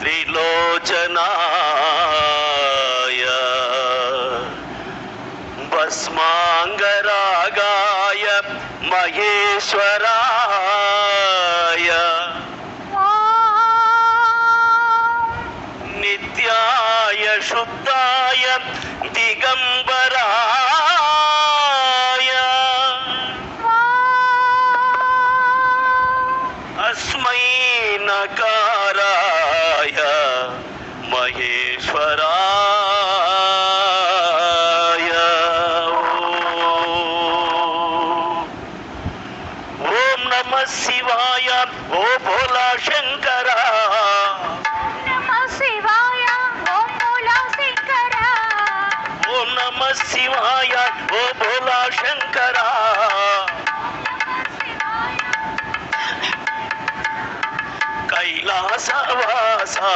त्रिलोचनाय भस्माङ्गरागाय महेश्वराय नित्याय शुद्धाय दिगम्बर महेश्वराय। ओम नमः शिवाय ओ भोला शंकरा। शिवाय ओ भोला शंकरा। कैलासवासा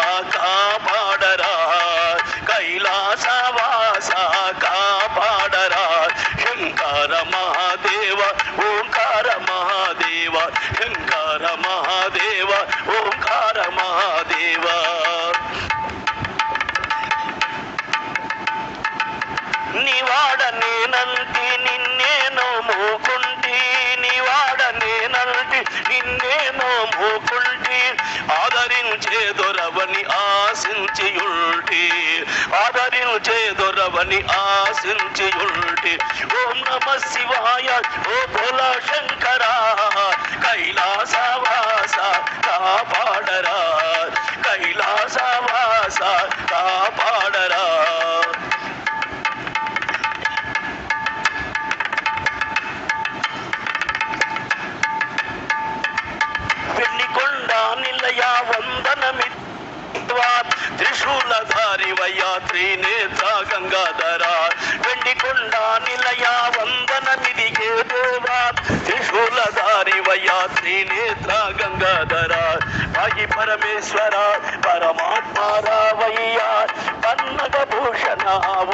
వాడ నేనంటి నిన్నేనో మోకుంటి. నివాడ నేనంటి నిన్నేనో మోకుంటి. ఆదరించే దొరవని ఆశించియుల్టి ఆదరించే దొరవని ఆశించియుల్టి ఓం నమ శివాయ ఓ భోల శంకర. కైలాసవాస కాపాడరా కైలాసవాస త్రిశూలధారివయ్య త్రినేత్ర గంగాధర వెండికొండ నిలయ వందనమిదిగే దేవా త్రిశూలధారివయ్య త్రినేత్ర గంగాధర వాయి పరమేశ్వర పరమాత్మారావయ్య పన్నగ భూషణ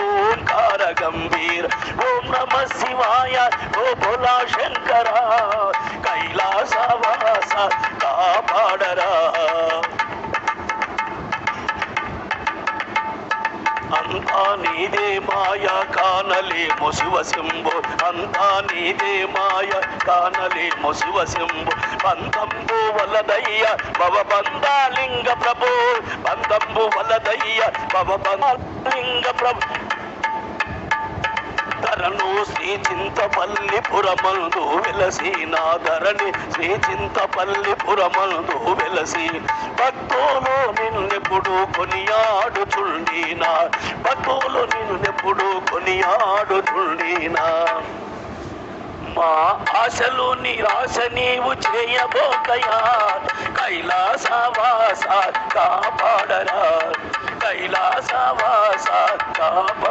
ఓంకార గంభీర ఓం నమ శివాయ ఓ భోలా శంకర కైలాసవాస కాపాడరా నీదే మాయ కానలేము శివ అంతా నీదే మాయ కానలేము శివ బంధంబు వలదయ్య భవ బంధాలింగ ప్రభు. బంధంబు వలదయ్య భవ బంధాలింగ ప్రభు. ధరణు శ్రీ చింతపల్లి పురమందు వెలసి నా ధరణి శ్రీ చింతపల్లి పురమందు వెలసి భక్తులు నిన్నెప్పుడు కొనియాడుచుండినా భక్తులు నిన్నెప్పుడు కొనియాడుచుండినా మా ఆశలు నిరాశ నీవు చేయబోకయా కైలాసవాస కాపాడరా కైలాసవాస కాప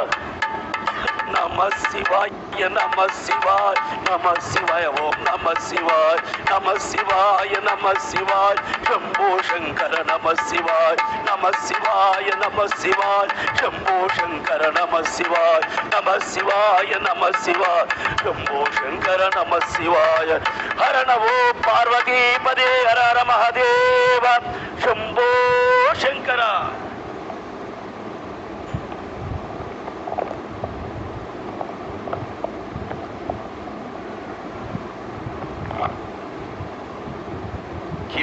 నమ శివాయ నమ శివాయ నమ శివాయ ఓం నమ శివాయ నమ శివాయ నమ శివాయ శంభో శంకర నమ శివాయ నమ శివాయ నమ శివాయ శంభో శంకర నమ శివాయ నమ శివాయ నమ శివాయ శంభో శంకర నమ శివాయ హర నవో పార్వతీపదే హర హర మహదేవ శంభో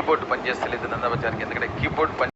కీబోర్డ్ పనిచేస్తలేదు నందవచారికి ఎందుకంటే కీబోర్డ్ పని